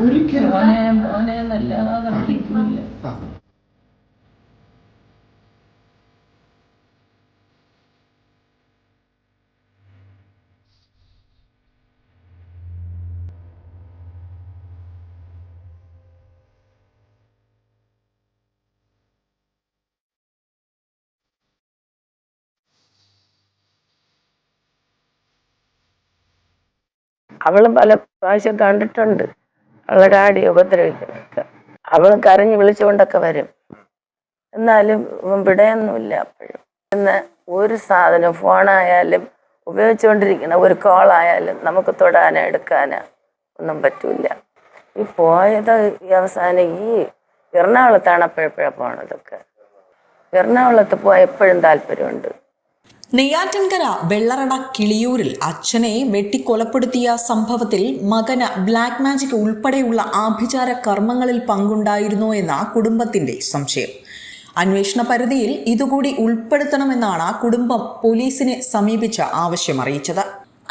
ഒരിക്കലും മോനെ എന്നല്ലാതെ വിളിക്കില്ല അവളും പല പ്രാവശ്യം കണ്ടിട്ടുണ്ട്. അവളെ ഡാഡി ഉപദ്രവിക്കുന്നൊക്കെ അവൾ കരഞ്ഞ് വിളിച്ചുകൊണ്ടൊക്കെ വരും. എന്നാലും വിടയൊന്നുമില്ല അപ്പോഴും. ഇന്ന് ഒരു സാധനം ഫോണായാലും ഉപയോഗിച്ചുകൊണ്ടിരിക്കുന്ന ഒരു കോളായാലും നമുക്ക് തൊടാനോ എടുക്കാനോ ഒന്നും പറ്റൂല ഈ പോയത് ഈ അവസാനം ഈ എറണാകുളത്താണ് അപ്പോഴപ്പോഴാണ് പോണതൊക്കെ എറണാകുളത്ത് പോയ എപ്പോഴും താല്പര്യമുണ്ട്. നെയ്യാറ്റിൻകര വെള്ളറട കിളിയൂരിൽ അച്ഛനെ വെട്ടിക്കൊലപ്പെടുത്തിയ സംഭവത്തിൽ മകന് ബ്ലാക്ക് മാജിക് ഉൾപ്പെടെയുള്ള ആഭിചാര കർമ്മങ്ങളിൽ പങ്കുണ്ടായിരുന്നു എന്ന കുടുംബത്തിന്റെ സംശയം. അന്വേഷണ പരിധിയിൽ ഇതുകൂടി ഉൾപ്പെടുത്തണമെന്നാണ് കുടുംബം പോലീസിനെ സമീപിച്ച ആവശ്യം അറിയിച്ചത്.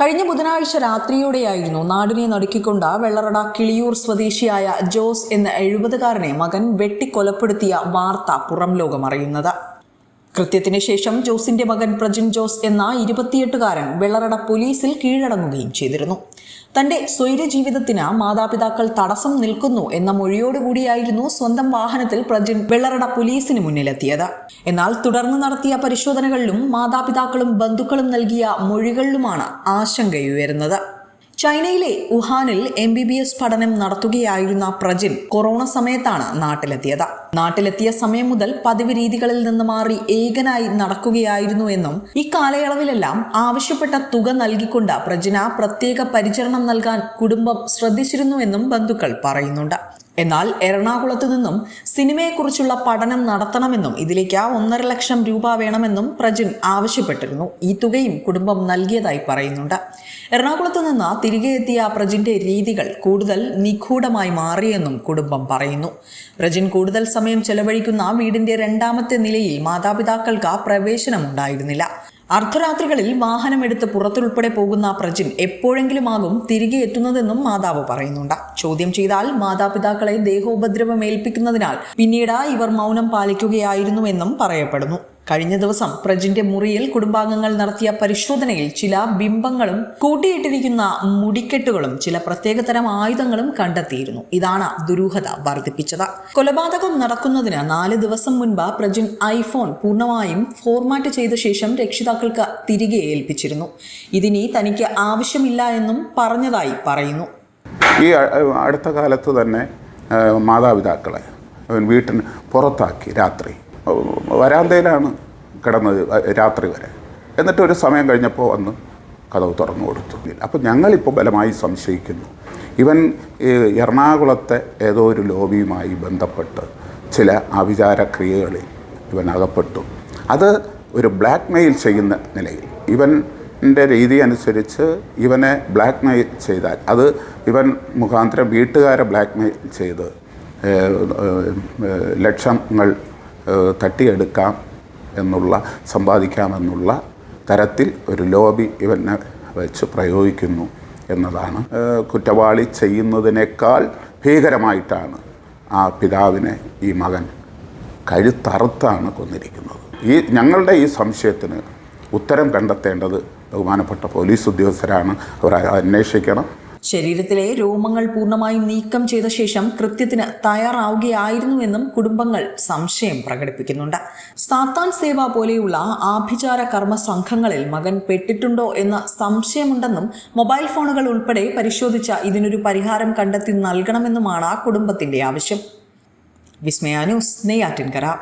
കഴിഞ്ഞ ബുധനാഴ്ച രാത്രിയോടെയായിരുന്നു നാടിനെ നടുക്കിക്കൊണ്ട് വെള്ളറട കിളിയൂർ സ്വദേശിയായ ജോസ് എന്ന എഴുപതുകാരനെ മകൻ വെട്ടിക്കൊലപ്പെടുത്തിയ വാർത്ത പുറം ലോകം അറിയുന്നത് കൃത്യത്തിന് ശേഷം ജോസിന്റെ മകൻ പ്രജിൻ ജോസ് എന്ന ഇരുപത്തിയെട്ടുകാരൻ വെള്ളറട പോലീസിൽ കീഴടങ്ങുകയും ചെയ്തിരുന്നു. തന്റെ സ്വൈര ജീവിതത്തിന് മാതാപിതാക്കൾ തടസ്സം നിൽക്കുന്നു എന്ന മൊഴിയോടുകൂടിയായിരുന്നു സ്വന്തം വാഹനത്തിൽ പ്രജിൻ വെള്ളറട പോലീസിന് മുന്നിലെത്തിയത്. എന്നാൽ തുടർന്ന് നടത്തിയ പരിശോധനകളിലും മാതാപിതാക്കളും ബന്ധുക്കളും നൽകിയ മൊഴികളിലുമാണ് ആശങ്കയുയരുന്നത്. ചൈനയിലെ വുഹാനിൽ എം ബി ബി എസ് പഠനം നടത്തുകയായിരുന്ന പ്രജിൻ കൊറോണ സമയത്താണ് നാട്ടിലെത്തിയത്. നാട്ടിലെത്തിയ സമയം മുതൽ പതിവ് രീതികളിൽ നിന്ന് മാറി ഏകനായി നടക്കുകയായിരുന്നു എന്നും ഇക്കാലയളവിലെല്ലാം ആവശ്യപ്പെട്ട തുക നൽകിക്കൊണ്ട് പ്രജിന പ്രത്യേക പരിചരണം നൽകാൻ കുടുംബം ശ്രദ്ധിച്ചിരുന്നുവെന്നും ബന്ധുക്കൾ പറയുന്നുണ്ട്. എന്നാൽ എറണാകുളത്ത് നിന്നും സിനിമയെക്കുറിച്ചുള്ള പഠനം നടത്തണമെന്നും ഇതിലേക്ക് ഒന്നര ലക്ഷം രൂപ വേണമെന്നും പ്രജിൻ ആവശ്യപ്പെട്ടിരുന്നു. ഈ തുകയും കുടുംബം നൽകിയതായി പറയുന്നുണ്ട്. എറണാകുളത്ത് നിന്ന് തിരികെ എത്തിയ പ്രജിന്റെ രീതികൾ കൂടുതൽ നിഗൂഢമായി മാറിയെന്നും കുടുംബം പറയുന്നു. പ്രജിൻ കൂടുതൽ സമയം ചെലവഴിക്കുന്ന വീടിന്റെ രണ്ടാമത്തെ നിലയിൽ മാതാപിതാക്കൾക്ക് പ്രവേശനമുണ്ടായിരുന്നില്ല. അർദ്ധരാത്രികളിൽ വാഹനമെടുത്ത് പുറത്തുൾപ്പെടെ പോകുന്ന പ്രജിൻ എപ്പോഴെങ്കിലുമാകും തിരികെ എത്തുന്നതെന്നും മാതാവ് പറയുന്നുണ്ട്. ചോദ്യം ചെയ്താൽ മാതാപിതാക്കളെ ദേഹോപദ്രവമേൽപ്പിക്കുന്നതിനാൽ പിന്നീട് ഇവർ മൗനം പാലിക്കുകയായിരുന്നുവെന്നും പറയപ്പെടുന്നു. കഴിഞ്ഞ ദിവസം പ്രജിന്റെ മുറിയിൽ കുടുംബാംഗങ്ങൾ നടത്തിയ പരിശോധനയിൽ ചില ബിംബങ്ങളും കൂട്ടിയിട്ടിരിക്കുന്ന മുടിക്കെട്ടുകളും ചില പ്രത്യേകതരം ആയുധങ്ങളും കണ്ടെത്തിയിരുന്നു. ഇതാണ് ദുരൂഹത വർദ്ധിപ്പിച്ചത്. കൊലപാതകം നടക്കുന്നതിന് നാല് ദിവസം മുൻപ് പ്രജിൻ ഐഫോൺ പൂർണമായും ഫോർമാറ്റ് ചെയ്ത ശേഷം രക്ഷിതാക്കൾക്ക് തിരികെ ഏൽപ്പിച്ചിരുന്നു. ഇതിനി തനിക്ക് ആവശ്യമില്ല എന്നും പറഞ്ഞതായി പറയുന്നു. ഈ അടുത്ത കാലത്ത് തന്നെ മാതാപിതാക്കളെ വീട്ടിന് പുറത്താക്കി രാത്രി. വരാന്തയിലാണ് കിടന്നത് രാത്രി വരെ. എന്നിട്ട് ഒരു സമയം കഴിഞ്ഞപ്പോൾ വന്ന് കഥവ് തുറന്നു കൊടുത്തു. അപ്പോൾ ഞങ്ങളിപ്പോൾ ബലമായി സംശയിക്കുന്നു. ഇവൻ എറണാകുളത്തെ ഏതോ ഒരു ലോബിയുമായി ബന്ധപ്പെട്ട് ചില അവിചാര ക്രിയകളിൽ ഇവൻ അകപ്പെട്ടു. അത് ഒരു ബ്ലാക്ക് മെയിൽ ചെയ്യുന്ന നിലയിൽ. ഇവന്റെ രീതി അനുസരിച്ച് ഇവനെ ബ്ലാക്ക് മെയിൽ ചെയ്താൽ അത് ഇവൻ മുഖാന്തരം വീട്ടുകാരെ ബ്ലാക്ക് മെയിൽ ചെയ്ത് ലക്ഷങ്ങൾ തട്ടിയെടുക്കാം എന്നുള്ള സമ്പാദിക്കാമെന്നുള്ള തരത്തിൽ ഒരു ലോബി ഇവനെ വെച്ച് പ്രയോഗിക്കുന്നു എന്നതാണ്. കുറ്റവാളി ചെയ്യുന്നതിനേക്കാൾ ഭീകരമായിട്ടാണ് ആ പിതാവിനെ ഈ മകൻ കഴുത്തറുത്താണ് കൊന്നിരിക്കുന്നത്. ഈ ഞങ്ങളുടെ ഈ സംശയത്തിന് ഉത്തരം കണ്ടെത്തേണ്ടത് ബഹുമാനപ്പെട്ട പോലീസ് ഉദ്യോഗസ്ഥരാണ്. അവർ അന്വേഷിക്കണം. ശരീരത്തിലെ രോമങ്ങൾ പൂർണമായും നീക്കം ചെയ്ത ശേഷം കൃത്യത്തിന് തയ്യാറാവുകയായിരുന്നുവെന്നും കുടുംബങ്ങൾ സംശയം പ്രകടിപ്പിക്കുന്നുണ്ട്. സാത്താൻ സേവ പോലെയുള്ള ആഭിചാര കർമ്മ സംഘങ്ങളിൽ മകൻ പെട്ടിട്ടുണ്ടോ എന്ന സംശയമുണ്ടെന്നും മൊബൈൽ ഫോണുകൾ ഉൾപ്പെടെ പരിശോധിച്ച ഇതിനൊരു പരിഹാരം കണ്ടെത്തി നൽകണമെന്നുമാണ് കുടുംബത്തിന്റെ ആവശ്യം. വിസ്മയ നെയ്യാറ്റിൻകര.